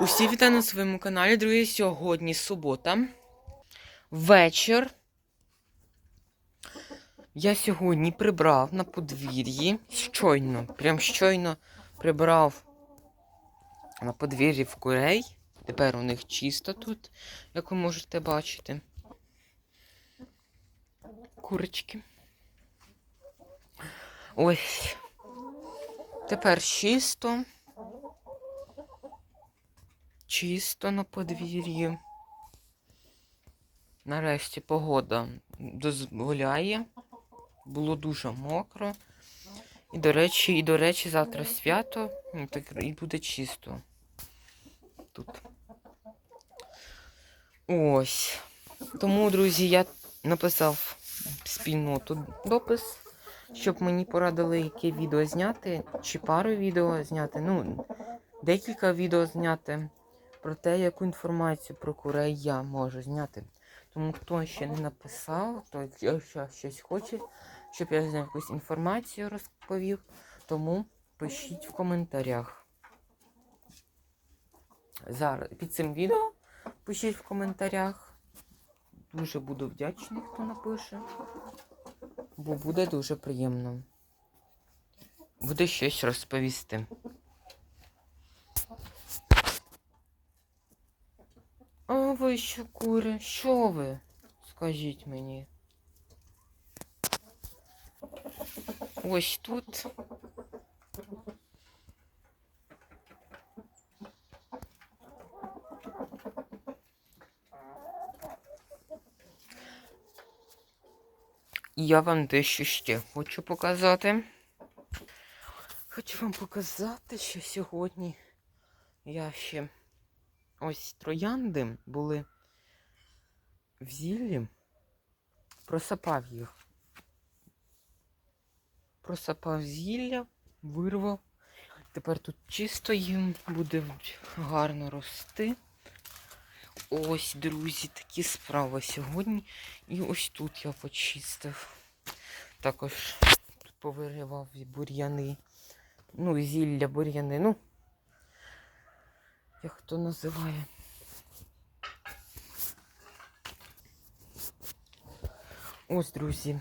Усі вітаю на своєму каналі, друзі. Сьогодні субота. Вечір. Я сьогодні прибрав на подвір'ї. Щойно, прям щойно прибрав на подвір'ї в курей. Тепер у них чисто тут, як ви можете бачити. Курочки. Ось. Тепер чисто. Чисто на подвір'ї. Нарешті погода дозволяє. Було дуже мокро. І, до речі, і, до речі, завтра свято, ну, так і буде чисто. Тут. Ось. Тому, друзі, я написав спільноту допис, щоб мені порадили, яке відео зняти, чи пару відео зняти. Ну, декілька відео зняти про те, яку інформацію про курей я можу зняти. Тому хто ще не написав, то якщо щось хоче, щоб я зняв якусь інформацію розповів, тому пишіть в коментарях. Зараз під цим відео пишіть в коментарях. Дуже буду вдячний, хто напише. Бо буде дуже приємно. Буде щось розповісти. А ви що, кури? Що ви? Скажіть мені. Ось тут. Я вам дещо ще хочу показати. Хочу вам показати, що сьогодні я ще ось троянди були в зіллі, просапав їх. Просапав зілля, вирвав. Тепер тут чисто їм буде гарно рости. Ось, друзі, такі справи сьогодні. І ось тут я почистив. Також тут повиривав бур'яни. Ну, зілля, бур'яни. Ну, як хто називає. Ось, друзі.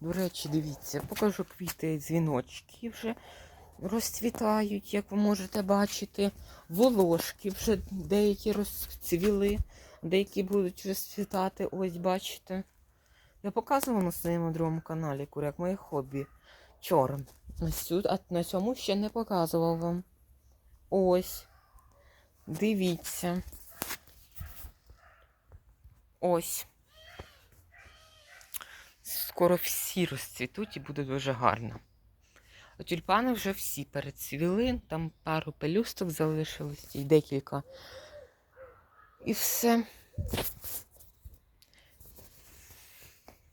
До речі, дивіться, покажу квіти дзвіночки вже розцвітають, як ви можете бачити. Волошки вже деякі розцвіли, деякі будуть розцвітати. Ось, бачите. Я показувала на своєму другому каналі куряк моє хобі. Вчора. А на цьому ще не показував вам. Ось. Дивіться. Ось. Скоро всі розцвітуть і буде дуже гарно. А тюльпани вже всі перецвіли, там пару пелюсток залишилось і декілька. І все.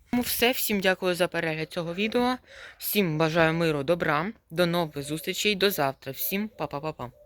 Тому все. Всім дякую за перегляд цього відео. Всім бажаю миру, добра. До нових зустрічей, до завтра. Всім па-па-па-па.